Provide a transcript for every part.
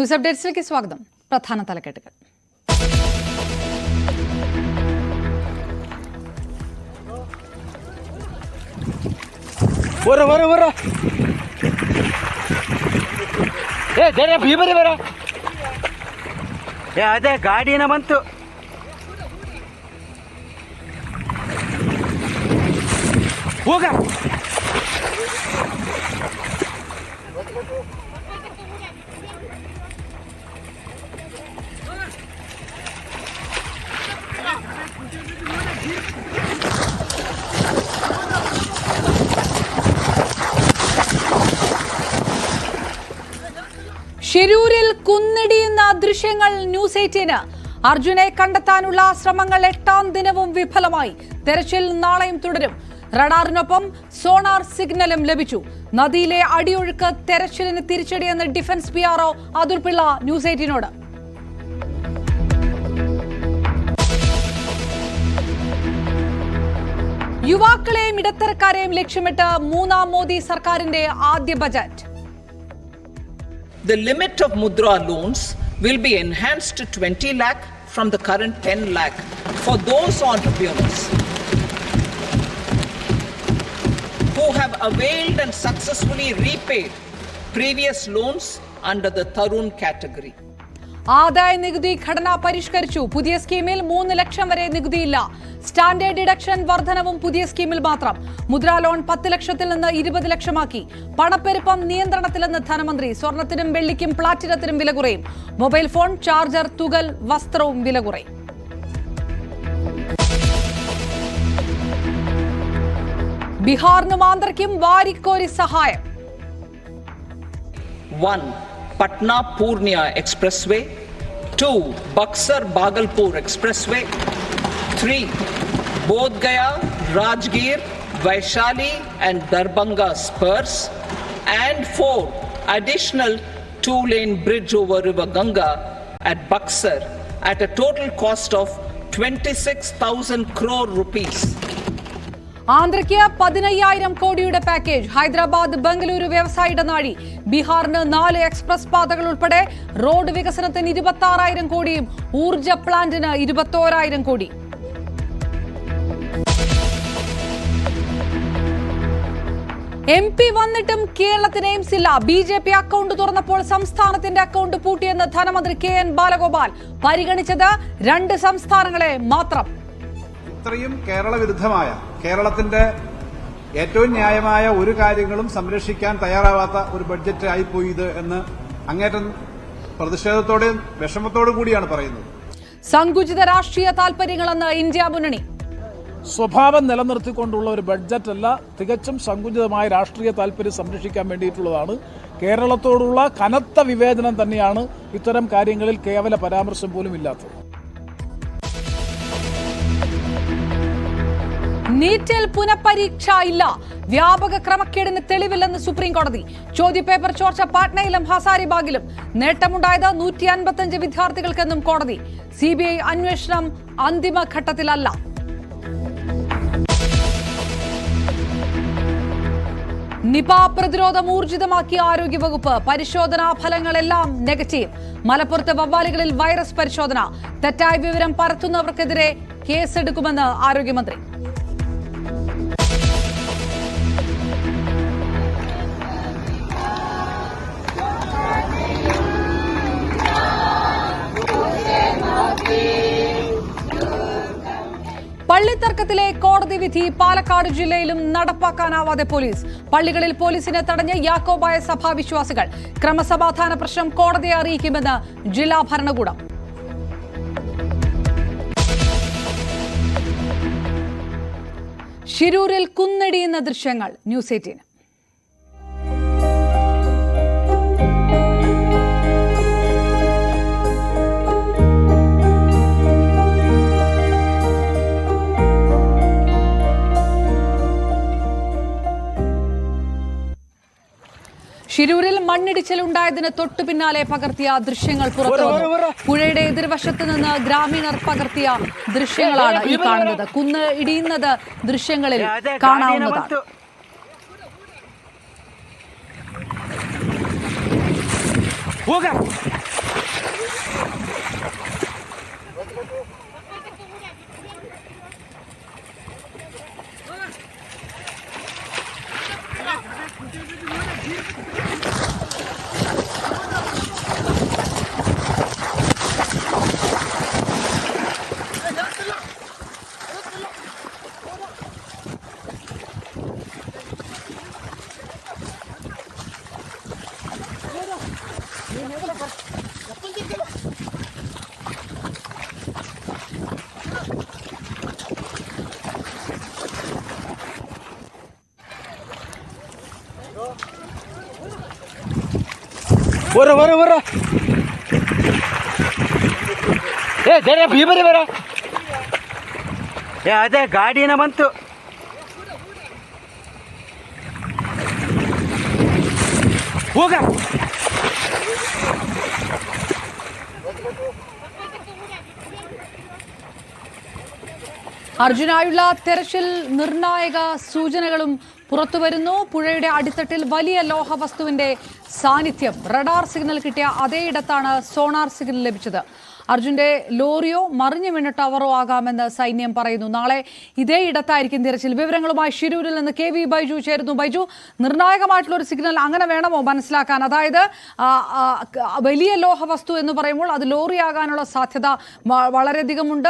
News അപ്ഡേറ്റ്സിലേക്ക് സ്വാഗതം പ്രധാന തലക്കെട്ടുകൾ ಬರ ಬರ ಬರ ಏ ಜರ ಬಿ ಬರಿ ಬರ ಏ ಅದೇ ಗಾಡಿನ ಬಂತು ಹೋಗ ഷിരൂരിൽ കുന്നിടിയുന്ന ദൃശ്യങ്ങൾ ന്യൂസ് എയ്റ്റീന്. അർജുനെ കണ്ടെത്താനുള്ള ശ്രമങ്ങൾ എട്ടാം ദിനവും വിഫലമായി. തെരച്ചിൽ നാളെയും തുടരും. റഡാറിനൊപ്പം സോണാർ സിഗ്നലും ലഭിച്ചു. നദിയിലെ അടിയൊഴുക്ക് തെരച്ചിലിന് തിരിച്ചടിയെന്ന് ഡിഫൻസ് പി ആർഒ അതുർപിള്ള ന്യൂസ് എയ്റ്റീനോട്. യുവാക്കളെയും ഇടത്തരക്കാരെയും ലക്ഷ്യമിട്ട് മൂന്നാം മോദി സർക്കാരിന്റെ ആദ്യ budget The limit of Mudra loans will be enhanced to 20 lakh from the current 10 lakh for those entrepreneurs who have availed and successfully repaid previous loans under the Tarun category. ആദായ നികുതി ഘടന പരിഷ്കരിച്ചു. പുതിയ സ്കീമിൽ മൂന്ന് ലക്ഷം വരെ നികുതിയില്ല. സ്റ്റാൻഡേർഡ് ഡിഡക്ഷൻ വർധനവും പുതിയ സ്കീമിൽ മാത്രം. മുദ്രാ ലോൺ പത്ത് ലക്ഷത്തിൽ നിന്ന് ഇരുപത് ലക്ഷമാക്കി. പണപ്പെരുപ്പം നിയന്ത്രണത്തിലെന്ന് ധനമന്ത്രി. സ്വർണത്തിനും വെള്ളിക്കും പ്ലാറ്റിനത്തിനും വില കുറയും. മൊബൈൽ ഫോൺ ചാർജർ തുകൽ വസ്ത്രവും വില കുറയും. ബീഹാറിനും ആന്ധ്രയ്ക്കും വാരിക്കോരി സഹായം. 1. Patna Purnia Expressway. 2. Buxar Bagalpur Expressway. 3. Bodh Gaya, Rajgir, Vaishali and Darbanga spurs. And 4. Additional two lane bridge over River Ganga at Buxar at a total cost of 26,000 crore rupees. ആന്ധ്രയ്ക്ക് പതിനയ്യായിരം കോടിയുടെ package Hyderabad Bengaluru വ്യവസായ ഇടനാഴി ബീഹാറിന് നാല് express പാതകൾ ഉൾപ്പെടെ road വികസനത്തിന് ഇരുപത്തി ആറായിരം കോടിയും ഊർജ പ്ലാന്റിന് ഇരുപത്തോരായിരം കോടി. എം പി വന്നിട്ടും കേരളത്തിന് എയിംസ് ഇല്ല. ബി ജെ പി അക്കൗണ്ട് തുറന്നപ്പോൾ സംസ്ഥാനത്തിന്റെ അക്കൗണ്ട് പൂട്ടിയെന്ന് ധനമന്ത്രി കെ എൻ ബാലഗോപാൽ. പരിഗണിച്ചത് രണ്ട് സംസ്ഥാനങ്ങളെ മാത്രം. ഇത്രയും കേരള വിരുദ്ധമായ കേരളത്തിന്റെ ഏറ്റവും ന്യായമായ ഒരു കാര്യങ്ങളും സംരക്ഷിക്കാൻ തയ്യാറാവാത്ത ഒരു ബഡ്ജറ്റ് ആയിപ്പോയി ഇത് എന്ന് അങ്ങേറ്റം പ്രതിഷേധത്തോടെയും വിഷമത്തോടും കൂടിയാണ് പറയുന്നത്. സങ്കുചിത രാഷ്ട്രീയ താൽപര്യങ്ങളെന്ന് ഇന്ത്യ മുന്നണി. സ്വഭാവം നിലനിർത്തിക്കൊണ്ടുള്ള ഒരു ബഡ്ജറ്റ് അല്ല തികച്ചും സങ്കുചിതമായ രാഷ്ട്രീയ താല്പര്യം സംരക്ഷിക്കാൻ വേണ്ടിയിട്ടുള്ളതാണ്. കേരളത്തോടുള്ള കനത്ത വിവേചനം തന്നെയാണ് ഇത്തരം കാര്യങ്ങളിൽ കേവല പരാമർശം പോലും ഇല്ലാത്തത്. നീറ്റിൽ പുനഃപരീക്ഷ ഇല്ല. വ്യാപക ക്രമക്കേടിന് തെളിവില്ലെന്ന് സുപ്രീം കോടതി ചോദ്യപേപ്പർ ചോർച്ച പാട്നയിലും ഹസാരിബാഗിലും നേട്ടമുണ്ടായത് നൂറ്റി അൻപത്തഞ്ച് വിദ്യാർത്ഥികൾക്കെന്നും കോടതി. സി ബി ഐ അന്വേഷണം അന്തിമഘട്ടത്തിലല്ല. നിപ പ്രതിരോധം ഊർജിതമാക്കിയ ആരോഗ്യവകുപ്പ് പരിശോധനാ ഫലങ്ങളെല്ലാം നെഗറ്റീവ്. മലപ്പുറത്ത് വവ്വാലുകളിൽ വൈറസ് പരിശോധന. തെറ്റായ വിവരം പരത്തുന്നവർക്കെതിരെ കേസെടുക്കുമെന്ന് ആരോഗ്യമന്ത്രി. പള്ളിത്തർക്കത്തിലെ കോടതി വിധി പാലക്കാട് ജില്ലയിലും നടപ്പാക്കാനാവാതെ പോലീസ്. പള്ളികളിൽ പോലീസിനെ തടഞ്ഞ് യാക്കോബായ സഭാ വിശ്വാസികൾ ക്രമസമാധാന പ്രശ്നം കോടതിയെ അറിയിക്കുമെന്ന് ജില്ലാ ഭരണകൂടം. ശിരൂരിൽ കുന്നടിയുന്ന ദൃശ്യങ്ങൾ. ന്യൂസ് എയ്റ്റീന് ശിരൂരിൽ മണ്ണിടിച്ചിൽ ഉണ്ടായതിന് തൊട്ടു പിന്നാലെ പകർത്തിയ ദൃശ്യങ്ങൾ പുറത്തു പുഴയുടെ എതിർവശത്ത് നിന്ന് ഗ്രാമീണർ പകർത്തിയ ദൃശ്യങ്ങളാണ് ഈ കാണുന്നത്. കുന്ന് ഇടിയുന്നത് ദൃശ്യങ്ങളിൽ കാണാവുന്നതാണ്. ಏ ಜರ ಬಿ ಬರಿ ಬರ ಏ ಅದೇ ಗಾಡಿನ ಬಂತು ಹೋಗ അർജുനായുള്ള തെരച്ചിൽ നിർണായക സൂചനകളും പുറത്തുവരുന്നു പുഴയുടെ അടിത്തട്ടിൽ വലിയ ലോഹവസ്തുവിന്റെ സാന്നിധ്യം റഡാർ സിഗ്നൽ കിട്ടിയ അതേയിടത്താണ് സോണാർ സിഗ്നൽ ലഭിച്ചത് അർജുന്റെ ലോറിയോ മറിഞ്ഞു വീണ ടവറോ ആകാമെന്ന് സൈന്യം പറയുന്നു. നാളെ ഇതേ ഇടത്തായിരിക്കും തിരച്ചിൽ. വിവരങ്ങളുമായി ഷിരൂരിൽ നിന്ന് കെ വി ബൈജു ചേരുന്നു. ബൈജു നിർണായകമായിട്ടുള്ള ഒരു സിഗ്നൽ അങ്ങനെ വേണമോ മനസ്സിലാക്കാൻ? അതായത് വലിയ ലോഹ വസ്തു എന്ന് പറയുമ്പോൾ അത് ലോറി ആകാനുള്ള സാധ്യത വളരെയധികം വളരെയധികമുണ്ട്.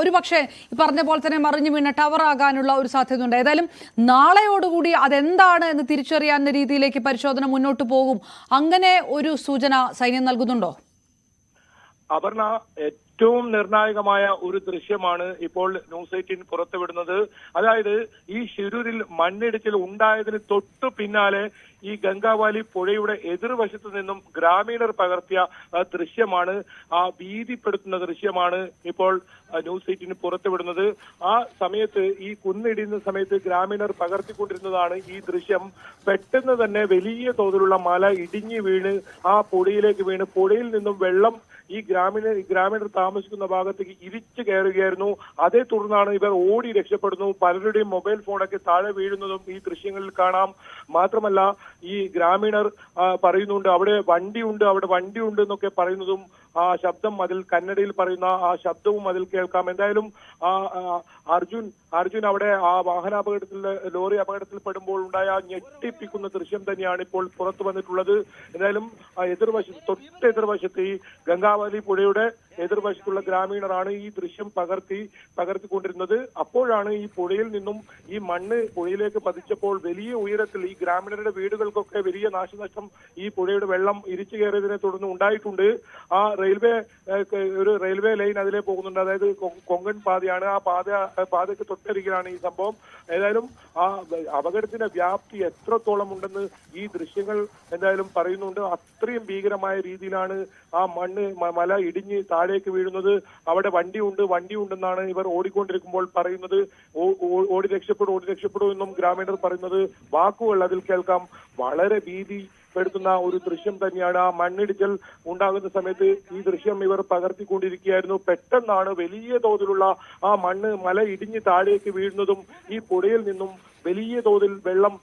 ഒരുപക്ഷെ ഈ പറഞ്ഞ പോലെ തന്നെ മറിഞ്ഞു വീണ ടവർ ആകാനുള്ള ഒരു സാധ്യതയുണ്ട്. ഏതായാലും നാളെയോടുകൂടി അതെന്താണ് എന്ന് തിരിച്ചറിയാവുന്ന രീതിയിലേക്ക് പരിശോധന മുന്നോട്ട് പോകും. അങ്ങനെ ഒരു സൂചന സൈന്യം നൽകുന്നുണ്ടോ? അപർണ ഏറ്റവും നിർണായകമായ ഒരു ദൃശ്യമാണ് ഇപ്പോൾ ന്യൂസ് എയ്റ്റീൻ പുറത്തുവിടുന്നത്. അതായത് ഈ ഷിരൂരിൽ മണ്ണിടിച്ചിൽ ഉണ്ടായതിന് തൊട്ടു പിന്നാലെ ഈ ഗംഗാവാലി പുഴയുടെ എതിർവശത്തു നിന്നും ഗ്രാമീണർ പകർത്തിയ ദൃശ്യമാണ്. ആ ഭീതിപ്പെടുത്തുന്ന ദൃശ്യമാണ് ഇപ്പോൾ ന്യൂസ് എയ്റ്റീൻ പുറത്തുവിടുന്നത്. ആ സമയത്ത് ഈ കുന്നിടിയുന്ന സമയത്ത് ഗ്രാമീണർ പകർത്തിക്കൊണ്ടിരുന്നതാണ് ഈ ദൃശ്യം. പെട്ടെന്ന് തന്നെ വലിയ തോതിലുള്ള മല ഇടിഞ്ഞു വീണ് ആ പുഴയിലേക്ക് വീണ് പുഴയിൽ നിന്നും വെള്ളം ഈ ഗ്രാമീണ ഗ്രാമീണർ താമസിക്കുന്ന ഭാഗത്തേക്ക് ഇരിച്ചു കയറുകയായിരുന്നു. അതേ തുടർന്നാണ് ഇവർ ഓടി രക്ഷപ്പെടുന്നു. പലരുടെയും മൊബൈൽ ഫോണൊക്കെ താഴെ വീഴുന്നതും ഈ ദൃശ്യങ്ങളിൽ കാണാം. മാത്രമല്ല ഈ ഗ്രാമീണർ പറയുന്നുണ്ട് അവിടെ വണ്ടിയുണ്ട് അവിടെ വണ്ടിയുണ്ട് എന്നൊക്കെ പറയുന്നതും ആ ശബ്ദം അതിൽ കന്നഡയിൽ പറയുന്ന ആ ശബ്ദവും അതിൽ കേൾക്കാം. എന്തായാലും ആ അർജുൻ അർജുൻ അവിടെ ആ വാഹനാപകടത്തിൽ ലോറി അപകടത്തിൽ പെടുമ്പോൾ ഉണ്ടായ ഞെട്ടിപ്പിക്കുന്ന ദൃശ്യം തന്നെയാണ് ഇപ്പോൾ പുറത്തു വന്നിട്ടുള്ളത്. എന്തായാലും എതിർവശത്ത് തൊട്ട് എതിർവശത്ത് ഈ ഗംഗാവലി പുഴയുടെ എതിർവശത്തുള്ള ഗ്രാമീണരാണ് ഈ ദൃശ്യം പകർത്തി പകർത്തിക്കൊണ്ടിരുന്നത്. അപ്പോഴാണ് ഈ പുഴയിൽ നിന്നും ഈ മണ്ണ് പുഴയിലേക്ക് പതിച്ചപ്പോൾ വലിയ ഉയരത്തിൽ ഈ ഗ്രാമീണരുടെ വീടുകൾക്കൊക്കെ വലിയ നാശനഷ്ടം ഈ പുഴയുടെ വെള്ളം ഇരിച്ചു കയറിയതിനെ തുടർന്ന് ഉണ്ടായിട്ടുണ്ട്. ആ റെയിൽവേ ഒരു റെയിൽവേ ലൈൻ അതിലെ പോകുന്നുണ്ട്. അതായത് കൊങ്കൺ പാതയാണ്. ആ പാത പാതയ്ക്ക് തൊട്ടരികിലാണ് ഈ സംഭവം. ഏതായാലും ആ അപകടത്തിന്റെ വ്യാപ്തി എത്രത്തോളം ഉണ്ടെന്ന് ഈ ദൃശ്യങ്ങൾ എന്തായാലും പറയുന്നുണ്ട്. അത്രയും ഭീകരമായ രീതിയിലാണ് ആ മണ്ണ് മല ഇടിഞ്ഞ് താഴേക്ക് വീഴുന്നത്. അവിടെ വണ്ടി ഉണ്ട് വണ്ടി ഉണ്ടെന്നാണ് ഇവർ ഓടിക്കൊണ്ടിരിക്കുമ്പോൾ പറയുന്നത്. ഓടി രക്ഷപ്പെടും ഓടി രക്ഷപ്പെടും എന്നും ഗ്രാമീണർ പറയുന്നത്. വാക്കുകൾ അതിൽ കേൾക്കാം. വളരെ ഭീതി പെടുത്തുന്ന ഒരു ദൃശ്യം തന്നെയാണ് ആ മണ്ണിടിച്ചൽ ഉണ്ടാകുന്ന സമയത്ത് ഈ ദൃശ്യം ഇവർ പകർത്തിക്കൊണ്ടിരിക്കുകയായിരുന്നു. പെട്ടെന്നാണ് വലിയ തോതിലുള്ള ആ മണ്ണ് മല ഇടിഞ്ഞ് താഴേക്ക് വീഴുന്നതും ഈ പുഴയിൽ നിന്നും വലിയ തോതിൽ വെള്ളം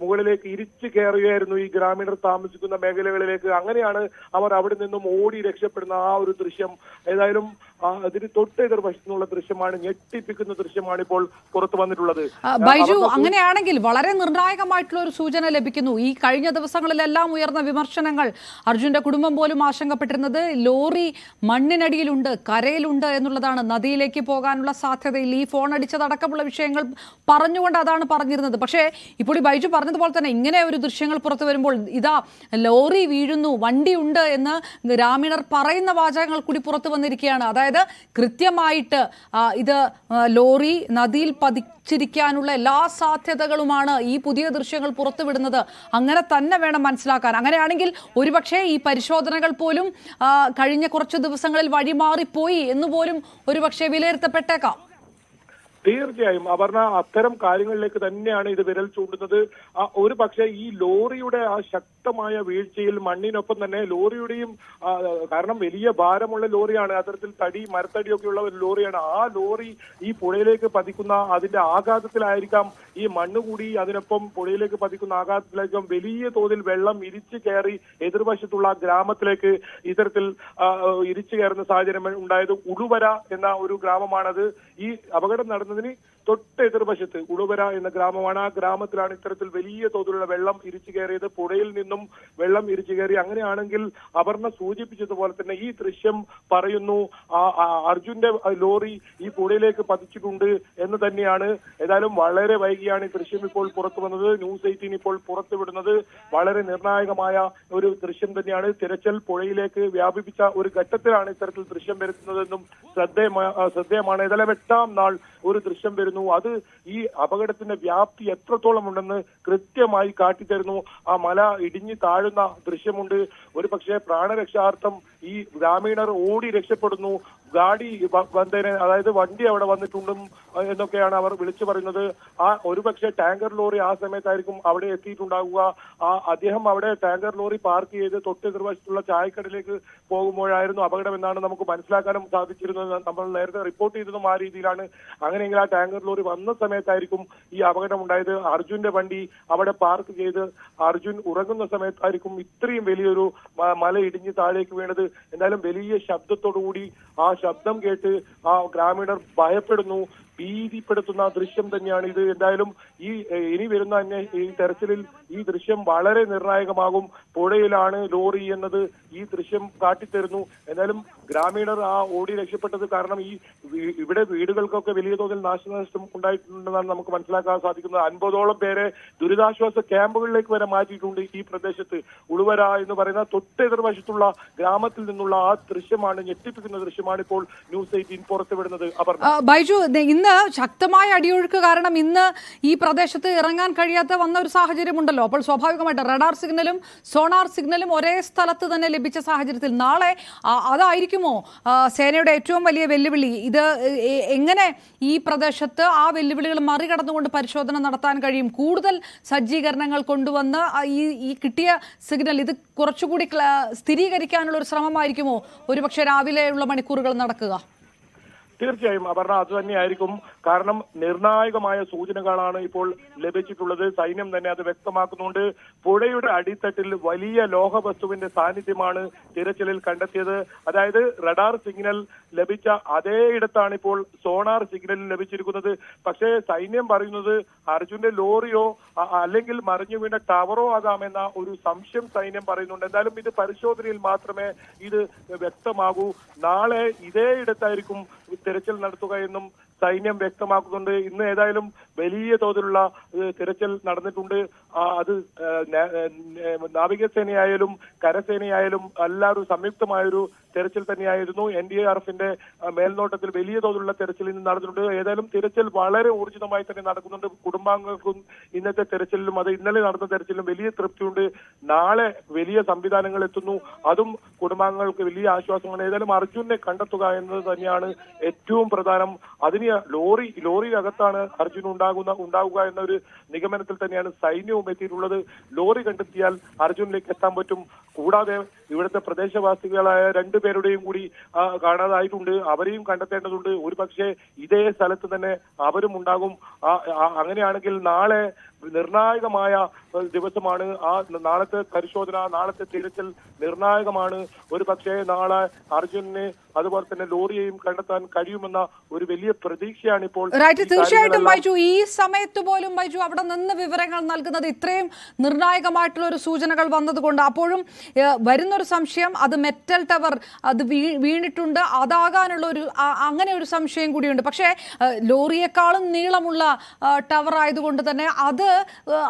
മുകളിലേക്ക് ഇരിച്ചു കയറുകയായിരുന്നു ഈ ഗ്രാമീണർ താമസിക്കുന്ന മേഖലകളിലേക്ക്. അങ്ങനെയാണ് അവർ അവിടെ നിന്നും ഓടി രക്ഷപ്പെടുന്ന ആ ഒരു ദൃശ്യം. ഏതായാലും അതിന് തൊട്ട് എതിർവശത്തു നിന്നുള്ള ദൃശ്യമാണ് ഞെട്ടിപ്പിക്കുന്ന ദൃശ്യമാണ് ഇപ്പോൾ പുറത്തു വന്നിട്ടുള്ളത്. ബൈജു അങ്ങനെയാണെങ്കിൽ വളരെ നിർണായകമായിട്ടുള്ള ഒരു സൂചന ലഭിക്കുന്നു. ഈ കഴിഞ്ഞ ദിവസങ്ങളിലെല്ലാം ഉയർന്ന വിമർശനങ്ങൾ. അർജുന്റെ കുടുംബം പോലും ആശങ്കപ്പെട്ടിരുന്നത് ലോറി മണ്ണിനടിയിലുണ്ട് കരയിലുണ്ട് എന്നുള്ളതാണ്. നദിയിലേക്ക് പോകാനുള്ള സാധ്യതയിൽ ഈ ഫോൺ അടിച്ചതടക്കമുള്ള വിഷയങ്ങൾ പറഞ്ഞുകൊണ്ട് അതാണ് പറഞ്ഞിരുന്നത്. പക്ഷേ ഇപ്പോൾ ഈ ബൈജു പറഞ്ഞതുപോലെ തന്നെ ഇങ്ങനെ ഒരു ദൃശ്യങ്ങൾ പുറത്തു വരുമ്പോൾ ഇതാ ലോറി വീഴുന്നു വണ്ടിയുണ്ട് എന്ന് ഗ്രാമീണർ പറയുന്ന വാചകങ്ങൾ കൂടി പുറത്തു വന്നിരിക്കുകയാണ്. അതായത് കൃത്യമായിട്ട് ഇത് ലോറി നദിയിൽ പതിച്ചിരിക്കാനുള്ള എല്ലാ സാധ്യതകളുമാണ് ഈ പുതിയ ദൃശ്യങ്ങൾ പുറത്തുവിടുന്നത്. അങ്ങനെ തന്നെ വേണം മനസ്സിലാക്കാൻ. അങ്ങനെയാണെങ്കിൽ ഒരുപക്ഷെ ഈ പരിശോധനകൾ പോലും കഴിഞ്ഞ കുറച്ച് ദിവസങ്ങളിൽ വഴിമാറിപ്പോയി എന്ന് പോലും ഒരുപക്ഷെ വിലയിരുത്തപ്പെട്ടേക്കാം. തീർച്ചയായും അപർണ അത്തരം കാര്യങ്ങളിലേക്ക് തന്നെയാണ് ഇത് വിരൽ ചൂണ്ടുന്നത്. ഒരു പക്ഷേ ഈ ലോറിയുടെ ആ ശക്തമായ വീഴ്ചയിൽ മണ്ണിനൊപ്പം തന്നെ ലോറിയുടെയും കാരണം വലിയ ഭാരമുള്ള ലോറിയാണ് അത്തരത്തിൽ തടി മരത്തടിയൊക്കെ ഉള്ള ഒരു ലോറിയാണ്. ആ ലോറി ഈ പുഴയിലേക്ക് പതിക്കുന്ന അതിന്റെ ആഘാതത്തിലായിരിക്കാം ഈ മണ്ണ് കൂടി അതിനൊപ്പം പുഴയിലേക്ക് പതിക്കുന്ന ആഘാതത്തിലേക്കും വലിയ തോതിൽ വെള്ളം ഇരിച്ചു കയറി എതിർവശത്തുള്ള ഗ്രാമത്തിലേക്ക് ഇത്തരത്തിൽ ഇരിച്ചു കയറുന്ന സാഹചര്യം ഉണ്ടായത് ഉടുവര എന്ന ഒരു ഗ്രാമമാണത്. ഈ അപകടം നടന്നതിന് തൊട്ട് എതിർവശത്ത് ഉടുവര എന്ന ഗ്രാമമാണ്. ആ ഗ്രാമത്തിലാണ് ഇത്തരത്തിൽ വലിയ തോതിലുള്ള വെള്ളം ഇരിച്ചു കയറിയത്. പുഴയിൽ നിന്നും വെള്ളം ഇരിച്ചു കയറി. അങ്ങനെയാണെങ്കിൽ അപർണ സൂചിപ്പിച്ചതുപോലെ തന്നെ ഈ ദൃശ്യം പറയുന്നു അർജുന്റെ ലോറി ഈ പുഴയിലേക്ക് പതിച്ചിട്ടുണ്ട് എന്ന് തന്നെയാണ്. ഏതായാലും വളരെ വൈകിയാണ് ഈ ദൃശ്യം ഇപ്പോൾ പുറത്തു വന്നത്. ന്യൂസ് എയ്റ്റീൻ ഇപ്പോൾ പുറത്തുവിടുന്നത് വളരെ നിർണായകമായ ഒരു ദൃശ്യം തന്നെയാണ്. തിരച്ചിൽ പുഴയിലേക്ക് വ്യാപിപ്പിച്ച ഒരു ഘട്ടത്തിലാണ് ഇത്തരത്തിൽ ദൃശ്യം വരുത്തുന്നതെന്നും ശ്രദ്ധേയ ശ്രദ്ധേയമാണ്. ഏതായാലും എട്ടാം നാൾ ഒരു ദൃശ്യം വരുന്നു അത് ഈ അപകടത്തിന്റെ വ്യാപ്തി എത്രത്തോളം ഉണ്ടെന്ന് കൃത്യമായി കാട്ടിത്തരുന്നു. ആ മല ഇടിഞ്ഞു താഴുന്ന ദൃശ്യമുണ്ട്. ഒരു പക്ഷേ പ്രാണരക്ഷാർത്ഥം ഈ ഗ്രാമീണർ ഓടി രക്ഷപ്പെടുന്നു. ഗാഡി വന്നതിന് അതായത് വണ്ടി അവിടെ വന്നിട്ടുണ്ടും എന്നൊക്കെയാണ് അവർ വിളിച്ചു പറയുന്നത്. ആ ഒരുപക്ഷെ ടാങ്കർ ലോറി ആ സമയത്തായിരിക്കും അവിടെ എത്തിയിട്ടുണ്ടാകുക ആ അദ്ദേഹം അവിടെ ടാങ്കർ ലോറി പാർക്ക് ചെയ്ത് തൊട്ട് എതിർവശത്തുള്ള ചായക്കടയിലേക്ക് പോകുമ്പോഴായിരുന്നു അപകടം എന്നാണ് നമുക്ക് മനസ്സിലാക്കാനും സാധിച്ചിരുന്നത്. നമ്മൾ നേരത്തെ റിപ്പോർട്ട് ചെയ്തതും ആ രീതിയിലാണ്. അങ്ങനെയെങ്കിൽ ആ ടാങ്കർ ലോറി വന്ന സമയത്തായിരിക്കും ഈ അപകടം ഉണ്ടായത് അർജുന്റെ വണ്ടി അവിടെ പാർക്ക് ചെയ്ത് അർജുൻ ഉറങ്ങുന്ന സമയത്തായിരിക്കും ഇത്രയും വലിയൊരു മല ഇടിഞ്ഞ് താഴേക്ക് വീണത്. എന്തായാലും വലിയ ശബ്ദത്തോടുകൂടി ആ ശബ്ദം കേട്ട് ആ ഗ്രാമീണർ ഭയപ്പെടുന്നു. ഭീതിപ്പെടുത്തുന്ന ദൃശ്യം തന്നെയാണ് ഇത് എന്തായാലും ഈ ഇനി വരുന്ന ഈ തെരച്ചിലിൽ ഈ ദൃശ്യം വളരെ നിർണായകമാകും. പുഴയിലാണ് ലോറി എന്നത് ഈ ദൃശ്യം കാട്ടിത്തരുന്നു. എന്നാലും ഗ്രാമീണർ ആ ഓടി രക്ഷപ്പെട്ടത് കാരണം ഈ ഇവിടെ വീടുകൾക്കൊക്കെ വലിയ തോതിൽ നാശനഷ്ടം ഉണ്ടായിട്ടുണ്ടെന്നാണ് നമുക്ക് മനസ്സിലാക്കാൻ സാധിക്കുന്നത്. അൻപതോളം പേരെ ദുരിതാശ്വാസ ക്യാമ്പുകളിലേക്ക് വരെ മാറ്റിയിട്ടുണ്ട് ഈ പ്രദേശത്ത്. ഉളുവര എന്ന് പറയുന്ന തൊട്ടെതിർവശത്തുള്ള ഗ്രാമത്തിൽ നിന്നുള്ള ആ ദൃശ്യമാണ് ഞെട്ടിപ്പിക്കുന്ന ദൃശ്യമാണ് ഇപ്പോൾ ന്യൂസ് എയ്റ്റീൻ പുറത്തുവിടുന്നത് ബൈജു ഇന്ന് ശക്തമായ അടിയൊഴുക്ക് കാരണം ഇന്ന് ഈ പ്രദേശത്ത് ഇറങ്ങാൻ കഴിയാത്ത വന്ന ഒരു സാഹചര്യമുണ്ടല്ലോ. അപ്പോൾ സ്വാഭാവികമായിട്ട് റഡാർ സിഗ്നലും സോണാർ സിഗ്നലും ഒരേ സ്ഥലത്ത് തന്നെ ലഭിച്ച സാഹചര്യത്തിൽ നാളെ അതായിരിക്കുമോ സേനയുടെ ഏറ്റവും വലിയ വെല്ലുവിളി? ഇത് എങ്ങനെ ഈ പ്രദേശത്ത് ആ വെല്ലുവിളികൾ മറികടന്നുകൊണ്ട് പരിശോധന നടത്താൻ കഴിയും? കൂടുതൽ സജ്ജീകരണങ്ങൾ കൊണ്ടുവന്ന് ഈ ഈ കിട്ടിയ സിഗ്നൽ ഇത് കുറച്ചുകൂടി സ്ഥിരീകരിക്കാനുള്ള ഒരു ശ്രമമായിരിക്കുമോ? ഒരുപക്ഷെ രാവിലെയുള്ള മണിക്കൂറുകൾ നടക്കുക. തീർച്ചയായും അപർണ അത് തന്നെയായിരിക്കും. കാരണം നിർണായകമായ സൂചനകളാണ് ഇപ്പോൾ ലഭിച്ചിട്ടുള്ളത്. സൈന്യം തന്നെ അത് വ്യക്തമാക്കുന്നുണ്ട്. പുഴയുടെ അടിത്തട്ടിൽ വലിയ ലോഹ വസ്തുവിന്റെ സാന്നിധ്യമാണ് തിരച്ചിലിൽ കണ്ടെത്തിയത്. അതായത് റഡാർ സിഗ്നൽ ലഭിച്ച അതേ ഇടത്താണ് ഇപ്പോൾ സോണാർ സിഗ്നൽ ലഭിച്ചിരിക്കുന്നത്. പക്ഷേ സൈന്യം പറയുന്നത് അർജുന്റെ ലോറിയോ അല്ലെങ്കിൽ മറിഞ്ഞു വീണ ടവറോ ആകാമെന്ന ഒരു സംശയം സൈന്യം പറയുന്നുണ്ട്. എന്തായാലും ഇത് പരിശോധനയിൽ മാത്രമേ ഇത് വ്യക്തമാകൂ. നാളെ ഇതേ ഇടത്തായിരിക്കും തിരച്ചിൽ നടത്തുക എന്നും സൈന്യം വ്യക്തമാക്കുന്നുണ്ട്. ഇന്ന് ഏതായാലും വലിയ തോതിലുള്ള തിരച്ചിൽ നടന്നിട്ടുണ്ട്. അത് നാവികസേനയായാലും കരസേനയായാലും എല്ലാവരും സംയുക്തമായൊരു തെരച്ചിൽ തന്നെയായിരുന്നു. എൻ ഡി ആർ എഫിന്റെ മേൽനോട്ടത്തിൽ വലിയ തോതിലുള്ള തെരച്ചിൽ ഇന്ന് നടന്നിട്ടുണ്ട്. ഏതായാലും തിരച്ചിൽ വളരെ ഊർജിതമായി തന്നെ നടക്കുന്നുണ്ട്. കുടുംബാംഗങ്ങൾക്കും ഇന്നത്തെ തെരച്ചിലിലും അത് ഇന്നലെ നടന്ന തെരച്ചിലും വലിയ തൃപ്തിയുണ്ട്. നാളെ വലിയ സംവിധാനങ്ങൾ എത്തുന്നു. അതും കുടുംബാംഗങ്ങൾക്ക് വലിയ ആശ്വാസമാണ്. ഏതായാലും അർജുനെ കണ്ടെത്തുക എന്നത് തന്നെയാണ് ഏറ്റവും പ്രധാനം. അതിന് ലോറി ലോറി അകത്താണ് അർജുൻ ഉണ്ടാകുന്ന ഉണ്ടാവുക എന്ന ഒരു നിഗമനത്തിൽ തന്നെയാണ് സൈന്യവും എത്തിയിട്ടുള്ളത്. ലോറി കണ്ടെത്തിയാൽ അർജുനിലേക്ക് എത്താൻ പറ്റും. കൂടാതെ ഇവിടുത്തെ പ്രദേശവാസികളായ രണ്ടുപേരുടെയും കൂടി കാണാതായിട്ടുണ്ട്. അവരെയും കണ്ടെത്തേണ്ടതുണ്ട്. ഒരു പക്ഷേ ഇതേ സ്ഥലത്ത് തന്നെ അവരും ഉണ്ടാകും. അങ്ങനെയാണെങ്കിൽ നാളെ നിർണായകമായ ദിവസമാണ്. ആ നാളത്തെ പരിശോധന നാളത്തെ തിരച്ചിൽ നിർണായകമാണ്. ഒരു പക്ഷേ നാളെ അർജുനെ അതുപോലെ തന്നെ ലോറിയെയും കണ്ടെത്താൻ കഴിയുമെന്ന ഒരു വലിയ പ്രതീക്ഷയാണ് ഇപ്പോൾ റൈറ്റ് തീർച്ചയായിട്ടും ബൈജു ഈ സമയത്ത് പോലും ബൈജു അവിടെ നിന്ന് വിവരങ്ങൾ നൽകുന്നത് ഇത്രയും നിർണായകമായിട്ടുള്ള ഒരു സൂചനകൾ വന്നതുകൊണ്ട് അപ്പോഴും വരുന്നൊരു സംശയം അത് മെറ്റൽ ടവർ അത് വീ- വീണിട്ടുണ്ട് അതാകാനുള്ള ഒരു അങ്ങനെ ഒരു സംശയം കൂടിയുണ്ട്. പക്ഷേ ലോറിയേക്കാളും നീളമുള്ള ടവർ ആയതുകൊണ്ട് തന്നെ അത്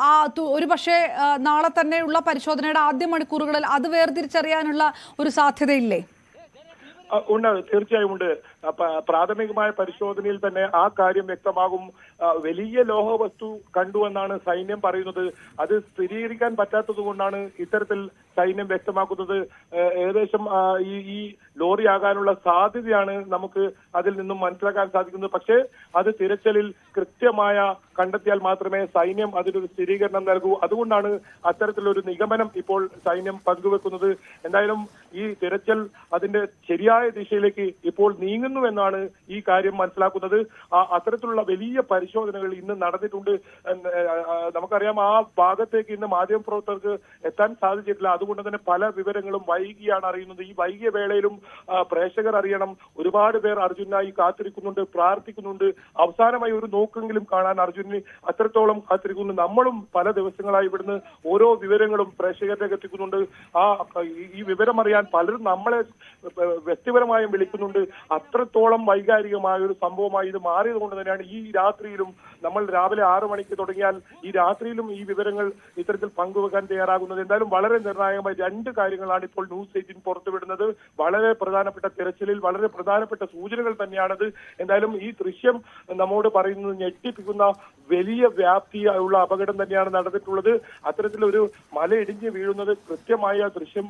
ആ ഒരു പക്ഷേ നാളെ തന്നെയുള്ള പരിശോധനയുടെ ആദ്യ മണിക്കൂറുകളിൽ അത് വേർതിരിച്ചറിയാനുള്ള ഒരു സാധ്യതയില്ലേ? ഉണ്ട്. തീർച്ചയായും ഉണ്ട്. പ്രാഥമികമായ പരിശോധനയിൽ തന്നെ ആ കാര്യം വ്യക്തമാകും. വലിയ ലോഹവസ്തു കണ്ടുവെന്നാണ് സൈന്യം പറയുന്നത്. അത് സ്ഥിരീകരിക്കാൻ പറ്റാത്തത് കൊണ്ടാണ് ഇത്തരത്തിൽ സൈന്യം വ്യക്തമാക്കുന്നത്. ഏകദേശം ഈ ഈ ലോറി ആകാനുള്ള സാധ്യതയാണ് നമുക്ക് അതിൽ നിന്നും മനസ്സിലാക്കാൻ സാധിക്കുന്നത്. പക്ഷേ അത് തിരച്ചിലിൽ കൃത്യമായ കണ്ടെത്തിയാൽ മാത്രമേ സൈന്യം അതിനൊരു സ്ഥിരീകരണം നൽകൂ. അതുകൊണ്ടാണ് അത്തരത്തിലൊരു നിഗമനം ഇപ്പോൾ സൈന്യം പങ്കുവെക്കുന്നത്. എന്തായാലും ഈ തിരച്ചിൽ അതിന്റെ ശരിയായ ദിശയിലേക്ക് ഇപ്പോൾ നീങ്ങുന്ന അറിയുന്നു എന്നാണ് ഈ കാര്യം മനസ്സിലാക്കുന്നത്. അത്തരത്തിലുള്ള വലിയ പരിശോധനകൾ ഇന്ന് നടന്നിട്ടുണ്ട്. നമുക്കറിയാം ആ ഭാഗത്തേക്ക് ഇന്ന് മാധ്യമപ്രവർത്തകർക്ക് എത്താൻ സാധിച്ചിട്ടില്ല. അതുകൊണ്ട് തന്നെ പല വിവരങ്ങളും വൈകിയാണ് അറിയുന്നത്. ഈ വൈകിയ വേളയിലും പ്രേക്ഷകർ അറിയണം. ഒരുപാട് പേർ അർജുനായി കാത്തിരിക്കുന്നുണ്ട് പ്രാർത്ഥിക്കുന്നുണ്ട്. അവസാനമായി ഒരു നോക്കെങ്കിലും കാണാൻ അർജുനെ അത്രത്തോളം കാത്തിരിക്കുന്നു. നമ്മളും പല ദിവസങ്ങളായി ഇവിടുന്ന് ഓരോ വിവരങ്ങളും പ്രേക്ഷകരിലേക്ക് എത്തിക്കുന്നുണ്ട് ആ ഈ- വിവരം അറിയാൻ പലരും നമ്മളെ വ്യക്തിപരമായും വിളിക്കുന്നുണ്ട്. അത്രത്തോളം വൈകാരികമായ ഒരു സംഭവമായി ഇത് മാറിയത് കൊണ്ട് തന്നെയാണ് ഈ രാത്രിയിലും നമ്മൾ രാവിലെ ആറു മണിക്ക് തുടങ്ങിയാൽ ഈ രാത്രിയിലും ഈ വിവരങ്ങൾ ഇത്തരത്തിൽ പങ്കുവെക്കാൻ തയ്യാറാകുന്നത്. എന്തായാലും വളരെ നിർണായകമായ രണ്ട് കാര്യങ്ങളാണ് ഇപ്പോൾ ന്യൂസ് എയ്റ്റീൻ പുറത്തുവിടുന്നത്. വളരെ പ്രധാനപ്പെട്ട തിരച്ചിലിൽ വളരെ പ്രധാനപ്പെട്ട സൂചനകൾ തന്നെയാണത്. എന്തായാലും ഈ ദൃശ്യം നമ്മോട് പറയുന്നത് ഞെട്ടിപ്പിക്കുന്ന വലിയ വ്യാപ്തിയുള്ള അപകടം തന്നെയാണ് നടന്നിട്ടുള്ളത്. അത്തരത്തിലൊരു മല ഇടിഞ്ഞ് വീഴുന്നത് കൃത്യമായ ദൃശ്യം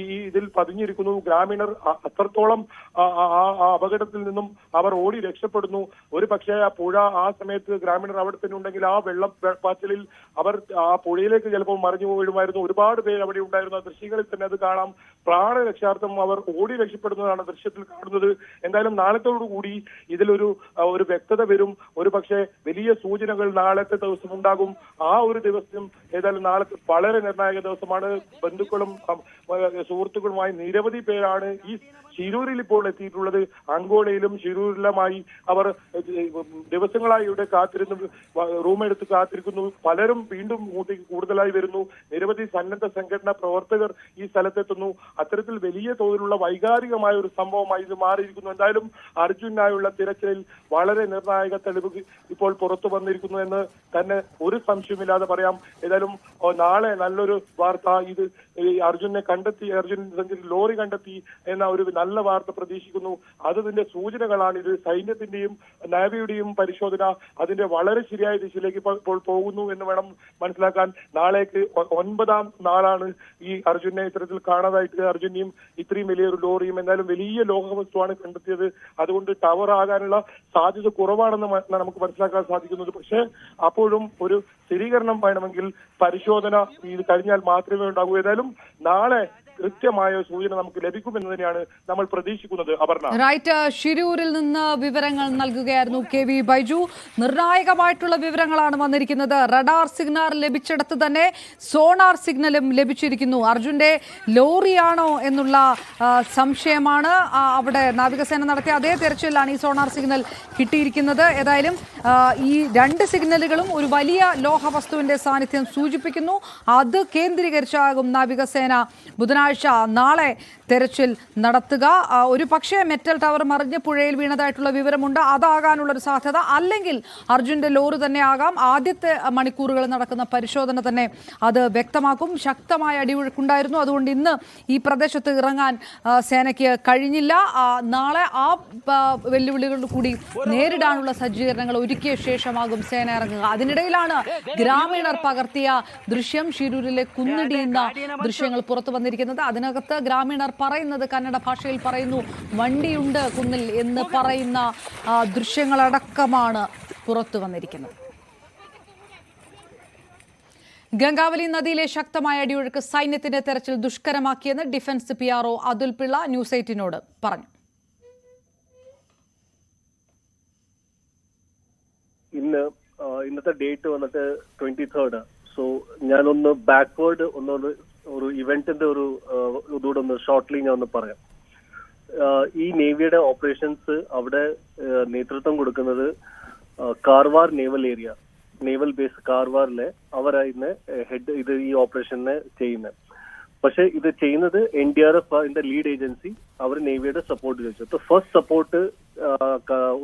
ഈ ഇതിൽ പതിഞ്ഞിരിക്കുന്നു. ഗ്രാമീണർ അത്രത്തോളം ആ അപകടത്തിൽ നിന്നും അവർ ഓടി രക്ഷപ്പെടുന്നു. ഒരു പക്ഷേ ആ പുഴ ആ സമയത്ത് ഗ്രാമീണർ അവിടെ തന്നെ ഉണ്ടെങ്കിൽ ആ വെള്ളം പാച്ചിലിൽ അവർ ആ പുഴയിലേക്ക് ചിലപ്പോൾ മറിഞ്ഞു വീഴുമായിരുന്നു. ഒരുപാട് പേര് അവിടെ ഉണ്ടായിരുന്നു ആ ദൃശ്യങ്ങളിൽ തന്നെ അത് കാണാം. പ്രാണരക്ഷാർത്ഥം അവർ ഓടി രക്ഷപ്പെടുന്നതാണ് ദൃശ്യത്തിൽ കാണുന്നത്. എന്തായാലും നാളത്തോടുകൂടി ഇതിലൊരു ഒരു വ്യക്തത വരും. ഒരു പക്ഷേ വലിയ സൂചനകൾ നാളത്തെ ദിവസം ഉണ്ടാകും. ആ ഒരു ദിവസം ഏതായാലും നാളെ വളരെ നിർണായക ദിവസമാണ്. ബന്ധുക്കളും സുഹൃത്തുക്കളുമായി നിരവധി പേരാണ് ഈ ശിരൂരിൽ ഇപ്പോൾ എത്തിയിട്ടുള്ളത് അങ്കോളയിലും ശിരൂരിലുമായി അവർ ദിവസങ്ങളായി ഇവിടെ കാത്തിരുന്നു റൂം എടുത്ത് കാത്തിരിക്കുന്നു. പലരും വീണ്ടും കൂട്ടി കൂടുതലായി വരുന്നു. നിരവധി സന്നദ്ധ സംഘടനാ പ്രവർത്തകർ ഈ സ്ഥലത്തെത്തുന്നു. അത്തരത്തിൽ വലിയ തോതിലുള്ള വൈകാരികമായ ഒരു സംഭവമായി ഇത് മാറിയിരിക്കുന്നു. എന്തായാലും അർജുനായുള്ള തിരച്ചിലിൽ വളരെ നിർണായക തെളിവ് ഇപ്പോൾ പുറത്തു വന്നിരിക്കുന്നു എന്ന് തന്നെ ഒരു സംശയമില്ലാതെ പറയാം. ഏതായാലും നാളെ നല്ലൊരു വാർത്ത. ഇത് അർജുനെ കണ്ടെത്തി അർജുൻ സഞ്ചരി ലോറി കണ്ടെത്തി എന്ന ഒരു നല്ല വാർത്ത പ്രതീക്ഷിക്കുന്നു. അതിന്റെ സൂചനകളാണ്. ഇത് സൈന്യത്തിന്റെയും നാവിയുടെയും പരിശോധന അതിന്റെ വളരെ ശരിയായ ദിശയിലേക്ക് ഇപ്പോൾ പോകുന്നു എന്ന് വേണം മനസ്സിലാക്കാൻ. നാളേക്ക് ഒൻപതാം നാളാണ് ഈ അർജുനെ ഇത്തരത്തിൽ കാണാതായിട്ട്. അർജുനെയും ഇത്രയും വലിയൊരു ലോറിയും എന്തായാലും വലിയ ലോഹവസ്തുവാണ് കണ്ടെത്തിയത്. അതുകൊണ്ട് ടവർ ആകാനുള്ള സാധ്യത കുറവാണെന്ന് നമുക്ക് മനസ്സിലാക്കാൻ സാധിക്കുന്നത്. പക്ഷേ അപ്പോഴും ഒരു സ്ഥിരീകരണം വേണമെങ്കിൽ പരിശോധന ഇത് കഴിഞ്ഞാൽ മാത്രമേ ഉണ്ടാകൂ. ഏതായാലും നാളെ കൃത്യമായ സൂചന നമുക്ക് ലഭിക്കുമെന്ന് തന്നെയാണ് നമ്മൾ പ്രതീക്ഷിക്കുന്നത് അപർണ. റൈറ്റ് ഷിരൂരിൽ നിന്ന് വിവരങ്ങൾ നൽകുകയായിരുന്നു കെ വി ബൈജു. നിർണായകമായിട്ടുള്ള വിവരങ്ങളാണ് വന്നിരിക്കുന്നത്. റഡാർ സിഗ്നൽ ലഭിച്ചിടത്ത് തന്നെ സോണാർ സിഗ്നലും ലഭിച്ചിരിക്കുന്നു. അർജുന്റെ ലോറിയാണോ എന്നുള്ള സംശയമാണ് അവിടെ നാവികസേന നടത്തിയ അതേ തെരച്ചിലാണ് ഈ സോണാർ സിഗ്നൽ കിട്ടിയിരിക്കുന്നത്. ഏതായാലും ഈ രണ്ട് സിഗ്നലുകളും ഒരു വലിയ ലോഹവസ്തുവിന്റെ സാന്നിധ്യം സൂചിപ്പിക്കുന്നു. അത് കേന്ദ്രീകരിച്ചാകും നാവികസേന ബുധനാഴ്ച നാളെ തെരച്ചിൽ നടത്തുക. ഒരു പക്ഷേ മെറ്റൽ ടവർ മറിഞ്ഞ് പുഴയിൽ വീണതായിട്ടുള്ള വിവരമുണ്ട്. അതാകാനുള്ള ഒരു സാധ്യത. അല്ലെങ്കിൽ അർജുന്റെ ലോറി തന്നെ ആകാം. ആദ്യത്തെ മണിക്കൂറുകൾ നടക്കുന്ന പരിശോധന തന്നെ അത് വ്യക്തമാക്കും. ശക്തമായ അടിയൊഴുക്കുണ്ടായിരുന്നു. അതുകൊണ്ട് ഇന്ന് ഈ പ്രദേശത്ത് ഇറങ്ങാൻ സേനയ്ക്ക് കഴിഞ്ഞില്ല. നാളെ ആ വെല്ലുവിളികൾ കൂടി നേരിടാനുള്ള സജ്ജീകരണങ്ങൾ ഒരുക്കിയ ശേഷമാകും സേന ഇറങ്ങുക. അതിനിടയിലാണ് ഗ്രാമീണർ പകർത്തിയ ദൃശ്യം. ഷിരൂരിലെ കുന്നിടിയുന്ന ദൃശ്യങ്ങൾ പുറത്തു വന്നിരിക്കുന്നത്. അതിനകത്ത് ഗ്രാമീണർ പറയുന്നത് കന്നഡ ഭാഷയിൽ പറയുന്നു വണ്ടിയുണ്ട് കുന്നിൽ എന്ന് പറയുന്ന ദൃശ്യങ്ങളടക്കമാണ് പുറത്തു വന്നിരിക്കുന്നത്. ഗംഗാവലി നദിയിലെ ശക്തമായ അടിയൊഴുക്ക് സൈന്യത്തിന്റെ തെരച്ചിൽ ദുഷ്കരമാക്കിയെന്ന് defence P R O Athul Pillai news എയ്റ്റിനോട് പറഞ്ഞു. ഇന്ന് ഇന്നത്തെ ഡേറ്റ് വന്നിട്ട് ട്വന്റി തേർഡ്. സോ ഞാനൊന്ന് ബാക്ക്വേർഡ് ഒന്നൊരു ഒരു ഇവന്റിന്റെ ഒരു ഇതൂടെ ഒന്ന് ഷോർട്ട്ലി ഞാൻ ഒന്ന് പറയാം. ഈ നേവിയുടെ ഓപ്പറേഷൻസ് അവിടെ നേതൃത്വം കൊടുക്കുന്നത് Karwar naval area naval base കാർവാറിലെ അവരായിരുന്നു ഹെഡ് ഇത് ഈ ഓപ്പറേഷനെ ചെയ്യുന്നത് പക്ഷെ ഇത് ചെയ്യുന്നത് N D R F lead agency അവർ നേവിയുടെ സപ്പോർട്ട് ചോദിച്ചു. First support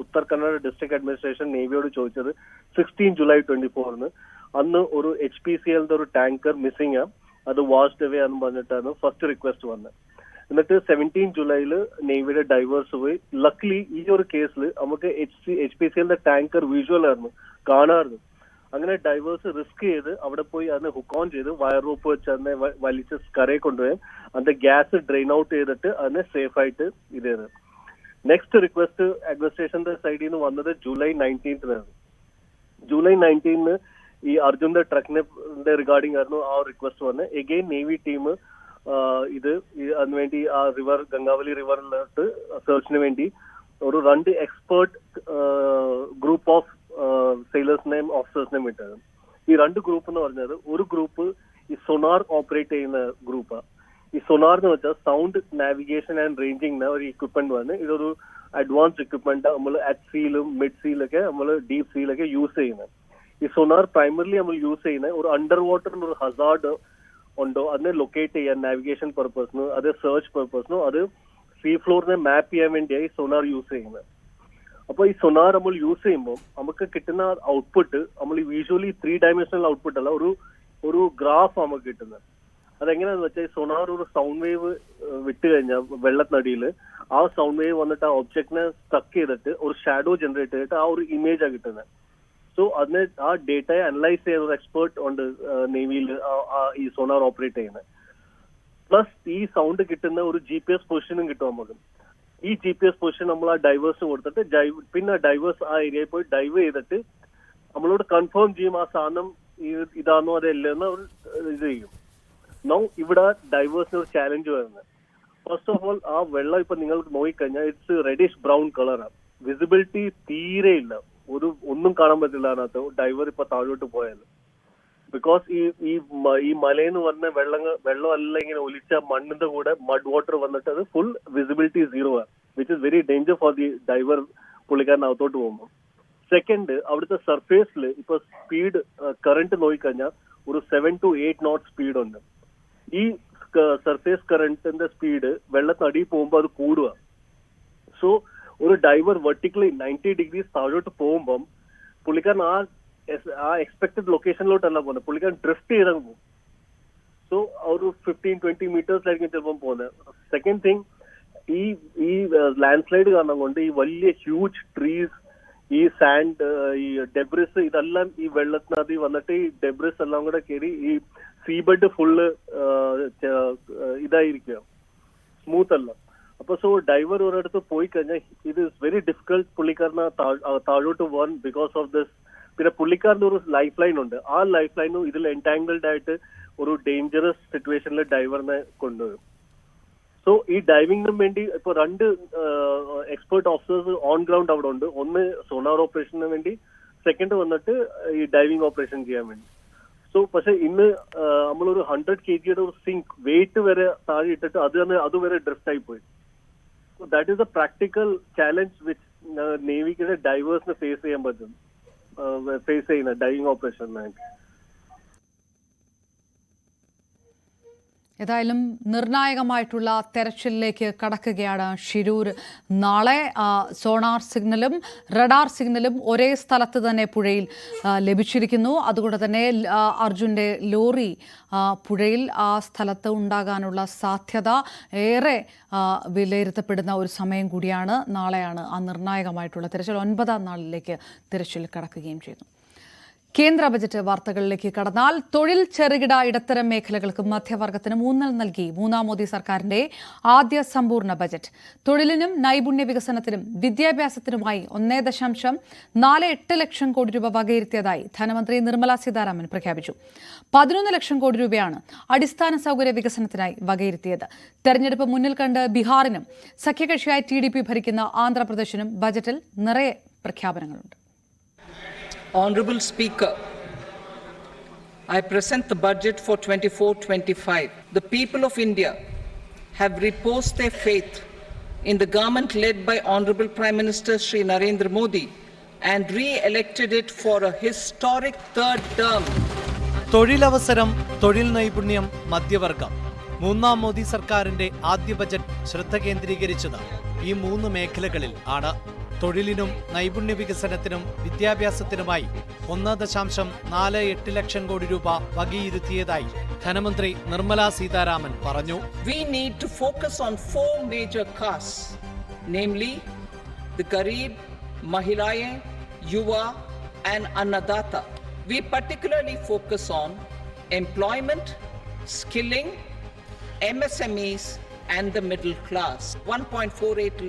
Uttar Kannada district administration നേവിയോട് ചോദിച്ചത് സിക്സ്റ്റീൻ ജൂലൈ ട്വന്റി ഫോറിന് അന്ന് ഒരു എച്ച് പി സി എല്ലിന്റെ ഒരു ടാങ്കർ മിസ്സിംഗ് ആ. അത് വാഷ്ഡ് അവേ എന്ന് പറഞ്ഞിട്ടാണ് ഫസ്റ്റ് റിക്വസ്റ്റ് വന്നത് എന്നിട്ട് സെവന്റീൻ ജൂലൈയിൽ നേവിയുടെ ഡൈവേഴ്സ് പോയി. ലക്ലി ഈ ഒരു കേസിൽ നമുക്ക് H C H P C എല്ലിന്റെ ടാങ്കർ വിഷ്വൽ ആയിരുന്നു കാണാമായിരുന്നു. അങ്ങനെ ഡൈവേഴ്സ് റിസ്ക് ചെയ്ത് അവിടെ പോയി അതിനെ ഹുക്ക് ഓൺ ചെയ്ത് വയർ റൂപ്പ് വെച്ച് അതിനെ വലിച്ച് കരയെ കൊണ്ടുപോയി അതിന്റെ ഗ്യാസ് ഡ്രെയിൻ ഔട്ട് ചെയ്തിട്ട് അതിനെ സേഫ് ആയിട്ട് ഇത് ചെയ്ത്. നെക്സ്റ്റ് റിക്വസ്റ്റ് അഡ്മിനിസ്ട്രേഷന്റെ സൈഡിൽ നിന്ന് വന്നത് ജൂലൈ നയന്റീൻത്തിനാണ് ജൂലൈ നയന്റീനിന് ഈ അർജുന്റെ ട്രക്കിനെ റിഗാർഡിംഗ് ആയിരുന്നു ആ റിക്വസ്റ്റ് വന്ന്. എഗെയിൻ നേവി ടീം ഇത് അതിനുവേണ്ടി ആ റിവർ ഗംഗാവലി റിവറിലോട്ട് സെർച്ചിന് വേണ്ടി ഒരു രണ്ട് എക്സ്പേർട്ട് ഗ്രൂപ്പ് ഓഫ് സെയിലേഴ്സിനെയും ഓഫീസേഴ്സിനെയും വിട്ടത്. ഈ രണ്ട് ഗ്രൂപ്പ് എന്ന് പറഞ്ഞത് ഒരു ഗ്രൂപ്പ് ഈ സൊനാർ ഓപ്പറേറ്റ് ചെയ്യുന്ന ഗ്രൂപ്പാണ് ഈ സൊനാർ എന്ന് വെച്ചാൽ സൗണ്ട് നാവിഗേഷൻ ആൻഡ് റേഞ്ചിങ് ഒരു equipment വന്ന് ഇതൊരു അഡ്വാൻസ് equipment നമ്മൾ അറ്റ് സീലും മിഡ് സീലൊക്കെ നമ്മൾ ഡീപ് സീലൊക്കെ യൂസ് ചെയ്യുന്നത്. ഈ സോണാർ പ്രൈമറിലി നമ്മൾ യൂസ് ചെയ്യുന്ന ഒരു അണ്ടർ വാട്ടറിന് ഒരു ഹസാർഡ് ഉണ്ടോ? അതിനെ ലൊക്കേറ്റ് ചെയ്യാൻ നാവിഗേഷൻ പർപ്പസിനോ അത് സെർച്ച് പർപ്പസിനോ അത് സീ ഫ്ലോറിനെ മാപ്പ് ചെയ്യാൻ വേണ്ടിയായി സോണാർ യൂസ് ചെയ്യുന്നത്. അപ്പൊ ഈ സൊനാർ നമ്മൾ യൂസ് ചെയ്യുമ്പോൾ നമുക്ക് കിട്ടുന്ന ഔട്ട്പുട്ട് നമ്മൾ വിഷ്വലി ത്രീ ഡയമെൻഷണൽ ഔട്ട്പുട്ട് അല്ല ഒരു ഒരു ഗ്രാഫ് നമുക്ക് കിട്ടുന്നത്. അതെങ്ങനെയാന്ന് വെച്ചാൽ ഈ സൊനാർ ഒരു സൗണ്ട് വേവ് വിട്ട് കഴിഞ്ഞാൽ വെള്ളത്തിനടിയിൽ ആ സൗണ്ട് വേവ് വന്നിട്ട് ആ ഒബ്ജക്റ്റിനെ സ്റ്റക്ക് ചെയ്തിട്ട് ഒരു ഷാഡോ ജനറേറ്റ് ചെയ്തിട്ട് ആ ഒരു ഇമേജാണ് കിട്ടുന്നത്. സോ അതിന് ആ ഡേറ്റയെ അനലൈസ് ചെയ്യുന്ന ഒരു എക്സ്പേർട്ട് ഉണ്ട് നേവിയിൽ ഈ സോണാർ ഓപ്പറേറ്റ് ചെയ്യുന്നത്. പ്ലസ് ഈ സൗണ്ട് കിട്ടുന്ന ഒരു ജി പി എസ് പൊസിഷനും കിട്ടും നമുക്ക്. ഈ ജി പി എസ് പൊസിഷൻ നമ്മൾ ആ ഡൈവേഴ്സ് കൊടുത്തിട്ട് ഡൈവ് പിന്നെ ഡൈവേഴ്സ് ആ ഏരിയയിൽ പോയി ഡൈവ് ചെയ്തിട്ട് നമ്മളോട് കൺഫേം ചെയ്യും ആ സാധനം ഇതാണോ അതല്ലെന്ന് അവർ ഇത് ചെയ്യും. നോ ഇവിടെ ഡൈവേഴ്സിന് ഒരു ചാലഞ്ച് വരുന്നത്. ഫസ്റ്റ് ഓഫ് ഓൾ ആ വെള്ളം ഇപ്പൊ നിങ്ങൾ നോക്കിക്കഴിഞ്ഞാൽ ഇറ്റ്സ് റെഡിഷ് ബ്രൗൺ കളറാണ് വിസിബിലിറ്റി തീരെ ഇല്ല. ഒരു ഒന്നും കാണാൻ പറ്റില്ല അതിനകത്ത്. ഡൈവർ ഇപ്പൊ താഴോട്ട് പോയാൽ ബിക്കോസ് ഈ ഈ ഈ മലയെന്ന് വന്ന വെള്ളം വെള്ളം എല്ലാം ഇങ്ങനെ ഒലിച്ച മണ്ണിന്റെ കൂടെ മഡ് വാട്ടർ വന്നിട്ട് അത് ഫുൾ വിസിബിലിറ്റി സീറോ ആണ്. Which is very danger for the diver പുള്ളിക്കാരൻ അകത്തോട്ട് പോകുമ്പോൾ സെക്കൻഡ് അവിടുത്തെ സർഫേസിൽ ഇപ്പൊ സ്പീഡ് കറണ്ട് നോക്കിക്കഴിഞ്ഞാൽ ഒരു seven to eight knot speed ഉണ്ട്. ഈ സർഫേസ് കറണ്ടിന്റെ സ്പീഡ് വെള്ളത്തിനടിയിൽ പോകുമ്പോൾ അത് കൂടുക സോ ഒരു ഡൈവർ വെർട്ടിക്കലി നയന്റി ഡിഗ്രീസ് താഴോട്ട് പോകുമ്പം പുള്ളിക്കാരൻ ആ ആ എക്സ്പെക്ടഡ് ലൊക്കേഷനിലോട്ടല്ല പോകുന്നത് പുള്ളിക്കാരൻ ഡ്രിഫ്റ്റ് ചെയ്തങ്ങ് പോകും. സോ ഒരു ഫിഫ്റ്റീൻ ട്വന്റി മീറ്റേഴ്സിലായിരിക്കും ചിലപ്പം പോകുന്നത് സെക്കൻഡ് തിങ് ഈ ഈ ലാൻഡ് സ്ലൈഡ് കാരണം കൊണ്ട് ഈ വലിയ ഹ്യൂജ് ട്രീസ് ഈ സാൻഡ് ഈ ഡെബ്രിസ് ഇതെല്ലാം ഈ വെള്ളത്തിനകത്ത് വന്നിട്ട് ഈ ഡെബ്രിസ് എല്ലാം കൂടെ കയറി ഈ സീബഡ് ഫുള്ള് ഇതായിരിക്കുക സ്മൂത്ത് അല്ല. അപ്പൊ സോ ഡൈവർ ഒരിടത്ത് പോയി കഴിഞ്ഞാൽ ഇത് വെരി ഡിഫിക്കൽട്ട് പുള്ളിക്കാരന് താഴോട്ട് പോകാൻ ബിക്കോസ് ഓഫ് ദിസ് പിന്നെ പുള്ളിക്കാരന്റെ ഒരു ലൈഫ് ലൈൻ ഉണ്ട്. ആ ലൈഫ് ലൈനും ഇതിൽ എന്റാങ്കിൾഡ് ആയിട്ട് ഒരു ഡേഞ്ചറസ് സിറ്റുവേഷനിൽ ഡൈവറിനെ കൊണ്ടുവരും. സോ ഈ ഡൈവിംഗിനും വേണ്ടി ഇപ്പൊ രണ്ട് എക്സ്പേർട്ട് ഓഫീസേഴ്സ് ഓൺ ഗ്രൗണ്ട് അവിടെ ഉണ്ട്. ഒന്ന് സോണാർ ഓപ്പറേഷന് വേണ്ടി സെക്കൻഡ് വന്നിട്ട് ഈ ഡൈവിംഗ് ഓപ്പറേഷൻ ചെയ്യാൻ വേണ്ടി. സോ പക്ഷെ ഇന്ന് നമ്മളൊരു ഹൺഡ്രഡ് കെ ജിയുടെ ഒരു സിങ്ക് വെയിറ്റ് വരെ താഴെ ഇട്ടിട്ട് അത് തന്നെ അതുവരെ ഡ്രിഫ്റ്റ് ആയി പോയി. that is a practical challenge which നേവിക്കിടെ ഡൈവേഴ്സിന് face ചെയ്യാൻ പറ്റും ഫേസ് ചെയ്യുന്ന ഡൈവിംഗ് ഓപ്പറേഷനായിട്ട് ഏതായാലും നിർണായകമായിട്ടുള്ള തെരച്ചിലിലേക്ക് കടക്കുകയാണ് ഷിരൂർ. നാളെ സോണാർ സിഗ്നലും റഡാർ സിഗ്നലും ഒരേ സ്ഥലത്ത് തന്നെ പുഴയിൽ ലഭിച്ചിരിക്കുന്നു. അതുകൊണ്ട് തന്നെ അർജുന്റെ ലോറി പുഴയിൽ ആ സ്ഥലത്ത് ഉണ്ടാകാനുള്ള സാധ്യത ഏറെ വിലയിരുത്തപ്പെടുന്ന ഒരു സമയം കൂടിയാണ് നാളെയാണ് ആ നിർണായകമായിട്ടുള്ള തിരച്ചിൽ. ഒൻപതാം നാളിലേക്ക് തിരച്ചിൽ കടക്കുകയും ചെയ്യുന്നു. കേന്ദ്ര ബജറ്റ് വാർത്തകളിലേക്ക് കടന്നാൽ തൊഴിൽ ചെറുകിട ഇടത്തരം മേഖലകൾക്ക് മധ്യവർഗത്തിനും ഊന്നൽ നൽകി മൂന്നാം മോദി സർക്കാരിന്റെ ആദ്യ സമ്പൂർണ ബജറ്റ്. തൊഴിലിനും നൈപുണ്യ വികസനത്തിനും വിദ്യാഭ്യാസത്തിനുമായി ഒന്നേ ദശാംശം നാല് എട്ട് ലക്ഷം കോടി രൂപ വകയിരുത്തിയതായി ധനമന്ത്രി നിർമ്മല സീതാരാമൻ പ്രഖ്യാപിച്ചു. പതിനൊന്ന് ലക്ഷം കോടി രൂപയാണ് അടിസ്ഥാന സൗകര്യ വികസനത്തിനായി വകയിരുത്തിയത്. തെരഞ്ഞെടുപ്പ് മുന്നിൽ കണ്ട് ബീഹാറിനും സഖ്യകക്ഷിയായി ടി ഭരിക്കുന്ന ആന്ധ്രാപ്രദേശിനും ബജറ്റിൽ നിറയെ പ്രഖ്യാപനങ്ങളുണ്ട്. Honorable Speaker, I present the budget for 24-25. The people of India have reposed their faith in the government led by Honorable Prime Minister Sri Narendra Modi and re-elected it for a historic third term. തൊഴിലവസരം തൊഴിൽ നൈപുണ്യം മധ്യവർഗം മൂന്നാം മോദി സർക്കാരിന്റെ ആദ്യ budget ശ്രദ്ധ കേന്ദ്രീകരിച്ചത് ഈ മൂന്ന് മേഖലകളിൽ ആണ് തൊഴിലിനും നൈപുണ്യ വികസനത്തിനും വിദ്യാഭ്യാസത്തിനുമായി ഒന്ന് ദശാംശം നാല് എട്ട് ലക്ഷം കോടി രൂപ വകയിരുത്തിയതായി ധനമന്ത്രി നിർമ്മല സീതാരാമൻ പറഞ്ഞു. We need to focus on four major castes namely the garib mahilayen yuva and annadata we particularly focus on employment skilling M and the middle class one point four eight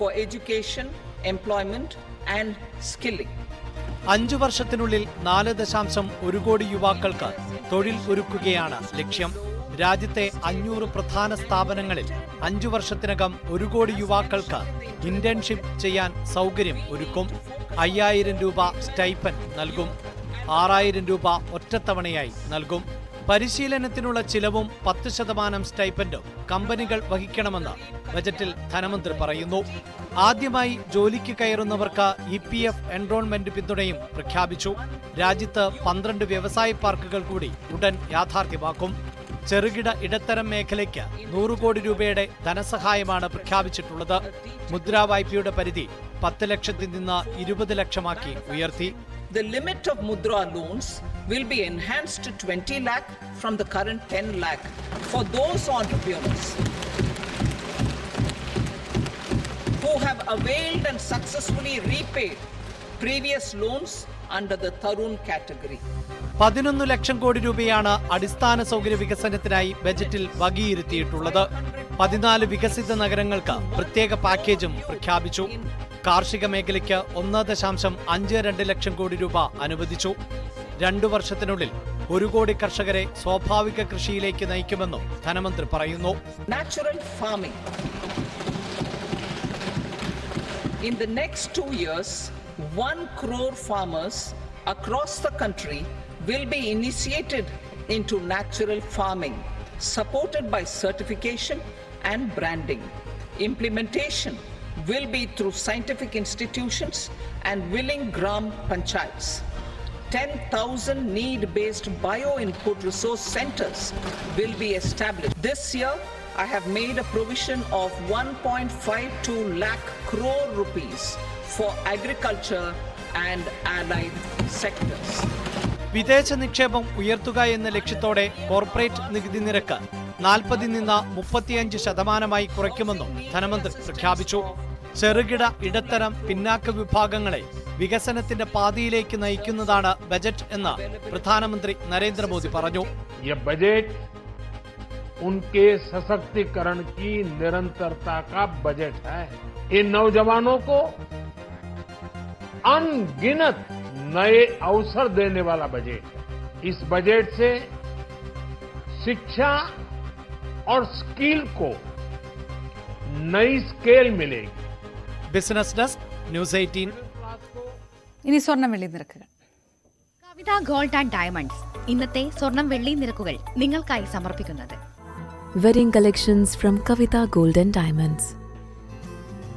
for education, employment, and skilling. അഞ്ചു വർഷത്തിനുള്ളിൽ നാല് ദശാംശം ഒരു കോടി യുവാക്കൾക്ക് തൊഴിൽ ഒരുക്കുകയാണ് ലക്ഷ്യം. രാജ്യത്തെ അഞ്ഞൂറ് പ്രധാന സ്ഥാപനങ്ങളിൽ അഞ്ചു വർഷത്തിനകം ഒരു കോടി യുവാക്കൾക്ക് ഇന്റേൺഷിപ്പ് ചെയ്യാൻ സൗകര്യം ഒരുക്കും. അയ്യായിരം രൂപ സ്റ്റൈപ്പൻ നൽകും. ആറായിരം രൂപ ഒറ്റത്തവണയായി നൽകും. പരിശീലനത്തിനുള്ള ചിലവും പത്ത് ശതമാനം സ്റ്റൈപ്പൻഡും കമ്പനികൾ വഹിക്കണമെന്ന് ബജറ്റിൽ ധനമന്ത്രി പറയുന്നു. ആദ്യമായി ജോലിക്ക് കയറുന്നവർക്ക് ഇ പി എഫ് എൻറോൾമെന്റ് പിന്തുണയും പ്രഖ്യാപിച്ചു. രാജ്യത്ത് പന്ത്രണ്ട് വ്യവസായ പാർക്കുകൾ കൂടി ഉടൻ യാഥാർത്ഥ്യമാക്കും. ചെറുകിട ഇടത്തരം മേഖലയ്ക്ക് നൂറ് കോടി രൂപയുടെ ധനസഹായമാണ് പ്രഖ്യാപിച്ചിട്ടുള്ളത്. മുദ്രാ വായ്പയുടെ പരിധി പത്ത് ലക്ഷത്തിൽ നിന്ന് ഇരുപത് ലക്ഷമാക്കി ഉയർത്തി. The limit of Mudra loans will be enhanced to 20 lakh from the current 10 lakh for those entrepreneurs who have availed and successfully repaid previous loans under the Tarun category. പതിനൊന്ന് ലക്ഷം കോടി രൂപയാണ് അടിസ്ഥാന സൗകര്യ വികസനത്തിനായി ബജറ്റിൽ വകയിരുത്തിയിട്ടുള്ളത് പതിനാല് വികസിത നഗരങ്ങൾക്ക് പ്രത്യേക പാക്കേജും പ്രഖ്യാപിച്ചു കാർഷിക മേഖലയ്ക്ക് ഒന്ന് ദശാംശം അഞ്ച് രണ്ട് ലക്ഷം കോടി രൂപ അനുവദിച്ചു രണ്ടു വർഷത്തിനുള്ളിൽ ഒരു കോടി കർഷകരെ സ്വാഭാവിക കൃഷിയിലേക്ക് നയിക്കുമെന്നും ധനമന്ത്രി പറയുന്നു Natural farming. In the next two years, one crore farmers across the country will be initiated into natural farming, supported by certification and branding. Implementation will be through scientific institutions and willing gram panchayats. 10,000 need based bio input resource centers will be established. This year, I have made a provision of 1.52 lakh crore rupees for agriculture and allied sectors. വിദേശ നിക്ഷേപം ഉയർത്തുക എന്ന ലക്ഷ്യത്തോടെ corporate നികുതി നിരക്ക് നാൽപ്പതിൽ നിന്ന് മുപ്പത്തിയഞ്ച് ശതമാനമായി കുറയ്ക്കുമെന്നും ധനമന്ത്രി പ്രഖ്യാപിച്ചു ചെറുകിട ഇടത്തരം പിന്നാക്ക വിഭാഗങ്ങളെ വികസനത്തിന്റെ പാതയിലേക്ക് നയിക്കുന്നതാണ് ബജറ്റ് എന്ന് പ്രധാനമന്ത്രി നരേന്ദ്രമോദി പറഞ്ഞു ये बजट उनके सशक्तिकरण की निरंतरता का बजट है इन नौजवानों को अनगिनत नए अवसर देने वाला बजट है इस बजट से शिक्षा और स्किल को नई स्केल मिलेगी ബിസിനസ് ഡെസ്ക് ന്യൂസ് എയ്റ്റീൻ ഇനി സ്വർണ്ണം വെള്ളി നിരക്കുകൾ കവിത ഗോൾഡ് ആൻഡ് ഡയമണ്ട്സ് ഇന്നത്തെ സ്വർണം വെള്ളി നിരക്കുകൾ നിങ്ങൾക്കായി സമർപ്പിക്കുന്നത് Wedding collections from Kavita Gold and Diamonds.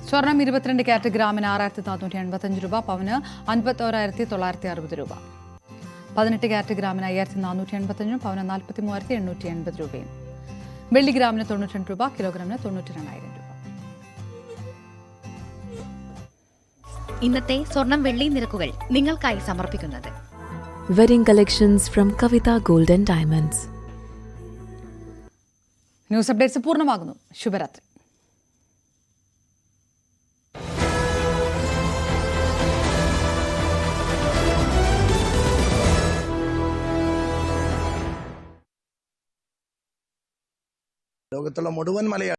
സ്വർണം ഇരുപത്തിരണ്ട് ക്യാരറ്റ് ഗ്രാമിന് ആറായിരത്തി നാനൂറ്റി എൺപത്തഞ്ച് രൂപ പവന് അൻപത്തോരായിരത്തി തൊള്ളായിരത്തി അറുപത് രൂപ. പതിനെട്ട് ക്യാരറ്റ് ഗ്രാമിന് അയ്യായിരത്തി നാനൂറ്റി എൺപത്തഞ്ചും പവന് നാൽപ്പത്തി മൂവായിരത്തി എണ്ണൂറ്റി എൺപത് രൂപയും. വെള്ളി ഗ്രാമിന് തൊണ്ണൂറ്റി രണ്ട് രൂപ കിലോഗ്രാമിന് തൊണ്ണൂറ്റി രണ്ടായിരം രൂപ. ഇന്നത്തെ സ്വർണം വെള്ളി നിരക്കുകൾ നിങ്ങൾക്കായി സമർപ്പിക്കുന്നത്. Wedding collections from Kavitha golden diamonds news updates പൂർണമാകുന്നു. ശുഭരാത്രി. ലോകത്തുള്ള മുഴുവൻ മലയാളി